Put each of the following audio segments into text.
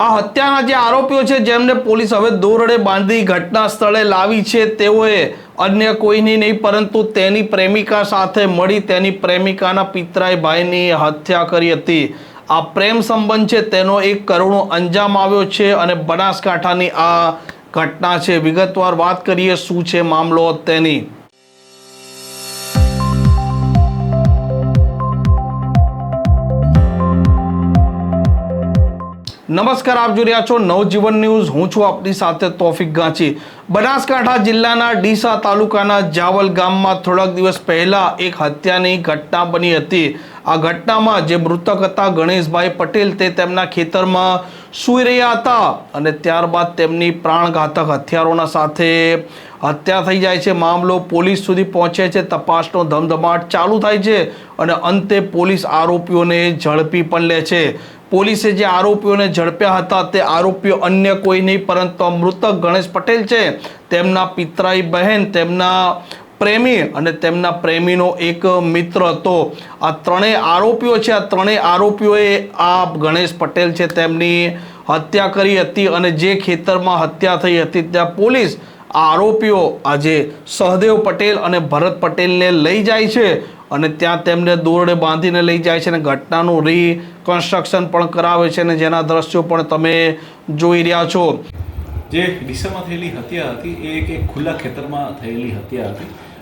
આ હત્યાના જે આરોપીઓ છે, જેમને પોલીસ હવે દોરડે બાંધી ઘટના સ્થળે લાવી છે, તેઓએ અન્ય કોઈની નહીં, પરંતુ તેની પ્રેમિકા સાથે મળી તેની પ્રેમિકાના પિતરાય ભાઈની હત્યા કરી હતી. આ પ્રેમ સંબંધ છે, તેનો એક કરુણો અંજામ આવ્યો છે અને બનાસકાંઠાની આ ઘટના છે. વિગતવાર વાત કરીએ, શું છે મામલો તેની? નમસ્કાર, આપ જોઈ રહ્યા છો નવજીવન ન્યૂઝ. હું છું આપની સાથે તોફિક ગાંચી. બનાસકાંઠા જિલ્લાના ડીસા તાલુકાના જાવલ ગામમાં થોડાક દિવસ પહેલા એક હત્યાની ઘટના બની હતી. આ ઘટનામાં જે મૃતક હતા ગણેશભાઈ પટેલ, તે તેમના ખેતરમાં સૂઈ રહ્યા હતા અને ત્યારબાદ તેમની પ્રાણઘાતક હથિયારોના સાથે હત્યા થઈ જાય છે. મામલો પોલીસ સુધી પહોંચે છે. તપાસનો ધમધમાટ ચાલુ થાય છે અને અંતે પોલીસ આરોપીઓને ઝડપી પણ લે છે. પોલીસે જે આરોપીઓને ઝડપ્યા હતા તે આરોપીઓ અન્ય કોઈ નહીં, પરંતુ મૃતક ગણેશ પટેલ છે. તેમના પિતરાઈ બહેન, તેમના પ્રેમી અને તેમના પ્રેમીનો એક મિત્ર હતો. આ ત્રણેય આરોપીઓ છે, આ ત્રણેય આરોપીઓએ આ ગણેશ પટેલ છે, તેમની હત્યા કરી હતી અને જે ખેતરમાં હત્યા થઈ હતી, ત્યાં પોલીસ આરોપીઓ આજે સહદેવ પટેલ અને ભરત પટેલને લઈ જાય છે અને ત્યાં તેમને દોરડે બાંધીને લઈ જાય છે અને ઘટનાનું રીકન્સ્ટ્રક્શન પણ કરાવે છે અને જેના દ્રશ્યો પણ તમે જોઈ રહ્યા છો. જે ડીસામાં થયેલી હત્યા હતી એ એક ખુલ્લા ખેતરમાં થયેલી હત્યા હતી.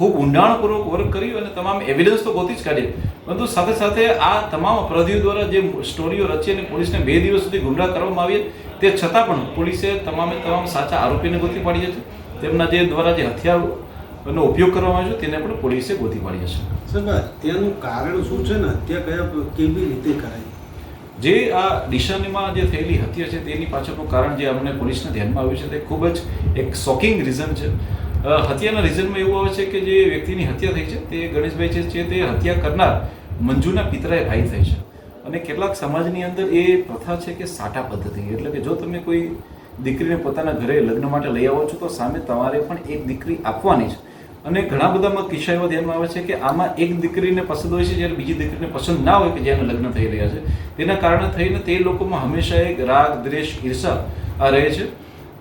ખૂબ ઊંડાણપૂર્વક વર્ક કર્યું અને તમામ એવિડન્સ તો ગોતી જ કાઢી પરંતુ સાથે સાથે આ તમામ અપરાધીઓ દ્વારા જે સ્ટોરીઓ રચી અને પોલીસને બે દિવસ સુધી ગુમરાહ કરવામાં આવી તે છતાં પણ પોલીસે તમામે તમામ સાચા આરોપીને ગોતી પાડ્યા છે. તેમના જે દ્વારા જે હથિયારનો ઉપયોગ કરવામાં આવ્યો છે તેને પણ પોલીસે ગોતી પાડ્યા છે. સાહેબ હત્યાનું કારણ શું છે ને? હત્યા કયા કેવી રીતે કરાય? જે આ ડિશાનીમાં જે થયેલી હત્યા છે તેની પાછળનું કારણ જે અમને પોલીસને ધ્યાનમાં આવ્યું છે તે ખૂબ જ એક શોકિંગ રીઝન છે. હત્યાના રીઝનમાં એવું આવે છે કે જે વ્યક્તિની હત્યા થઈ છે, તે ગણેશભાઈ છે તે હત્યા કરનાર મંજુના પિતરાએ ભાઈ થઈ છે. અને કેટલાક સમાજની અંદર એ પ્રથા છે કે સાટા પદ્ધતિ. એટલે કે જો તમે કોઈ દીકરીને પોતાના ઘરે લગ્ન માટે લઈ આવો છો, તો સામે તમારે પણ એક દીકરી આપવાની છે. અને ઘણા બધામાં કિસ્સા એવા ધ્યાનમાં આવે છે કે આમાં એક દીકરીને પસંદ હોય છે, જ્યારે બીજી દીકરીને પસંદ ના હોય કે જેના લગ્ન થઈ રહ્યા છે. તેના કારણે થઈને તે લોકોમાં હંમેશા એક રાગ, દ્વેષ, ઈર્ષા આ રહે છે.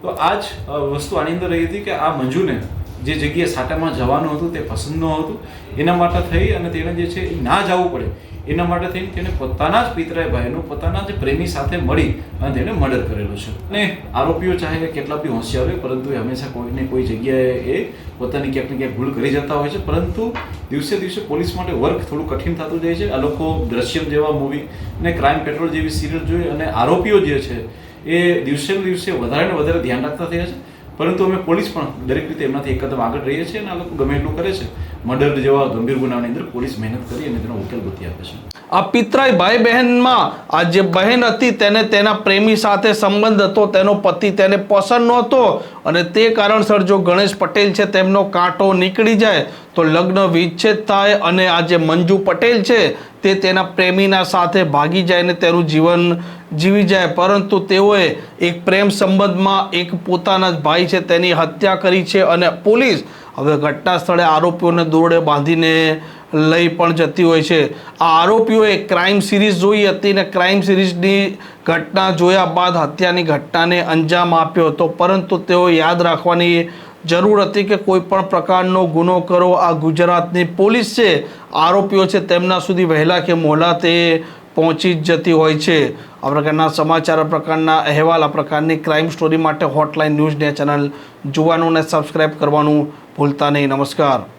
તો આ જ વસ્તુ આની અંદર રહી હતી કે આ મંજુને જે જગ્યાએ સાટામાં જવાનું હતું, તે પસંદ ન હતું, એના માટે થઈ અને તેને જે છે એ ના જવું પડે. એના માટે થઈને તેને પોતાના જ પિતરાય ભાઈનું, પોતાના જ પ્રેમી સાથે મળી અને તેને મર્ડર કરેલો છે. અને આરોપીઓ ચાહે કે કેટલા બી હોશિયાર હોય, પરંતુ એ હંમેશા કોઈને કોઈ જગ્યાએ એ પોતાની ક્યાંક ને ક્યાંક ભૂલ કરી જતા હોય છે. પરંતુ દિવસે દિવસે પોલીસ માટે વર્ક થોડું કઠિન થતું જાય છે. આ લોકો દ્રશ્યમ જેવા મૂવી અને ક્રાઇમ પેટ્રોલ જેવી સિરિયલ જોઈ અને આરોપીઓ જે છે એ દિવસે ને દિવસે વધારે ને વધારે ધ્યાન રાખતા થયા છે. પરંતુ અમે પોલીસ પણ દરેક રીતે એમનાથી એક કદમ આગળ રહીએ છીએ અને આ લોકો ગમે એટલું કરે છે. મર્ડર જેવા ગંભીર ગુનાની અંદર પોલીસ મહેનત કરી અને તેનો ઉકેલ ગોતી આપે છે. આ પિતરાય ભાઈ બહેનમાં આ જે બહેન હતી તેને તેના પ્રેમી સાથે સંબંધ હતો, તેનો પતિ તેને પસંદ નહોતો. અને તે કારણસર જો ગણેશ પટેલ છે તેમનો કાંટો નીકળી જાય, તો લગ્ન વિચ્છેદ થાય અને આ જે મંજુ પટેલ છે, તે તેના પ્રેમીના સાથે ભાગી જાય અને તેનું જીવન જીવી જાય. પરંતુ તેઓએ એક પ્રેમ સંબંધમાં એક પોતાના જ ભાઈ છે તેની હત્યા કરી છે અને પોલીસ હવે ઘટના સ્થળે આરોપીઓને દોરડે બાંધીને લઈ પણ જતી હોય છે. આ આરોપીઓએ ક્રાઇમ સિરીઝ જોઈ હતી ને ક્રાઇમ સિરીઝની ઘટના જોયા બાદ હત્યાની ઘટનાને અંજામ આપ્યો હતો. પરંતુ તેઓ યાદ રાખવાની જરૂર હતી કે કોઈ પણ પ્રકારનો ગુનો કરો. આ ગુજરાતની પોલીસ છે. આરોપીઓ છે તેમના સુધી વહેલા કે મોલા તે પહોંચી જ જતી હોય છે. આ પ્રકારના સમાચાર પ્રકારના અહેવાલ, આ પ્રકારની ક્રાઇમ સ્ટોરી માટે હોટલાઇન ન્યૂઝને ચેનલ જોવાનું અને સબસ્ક્રાઇબ કરવાનું ભૂલતા નહીં. નમસ્કાર.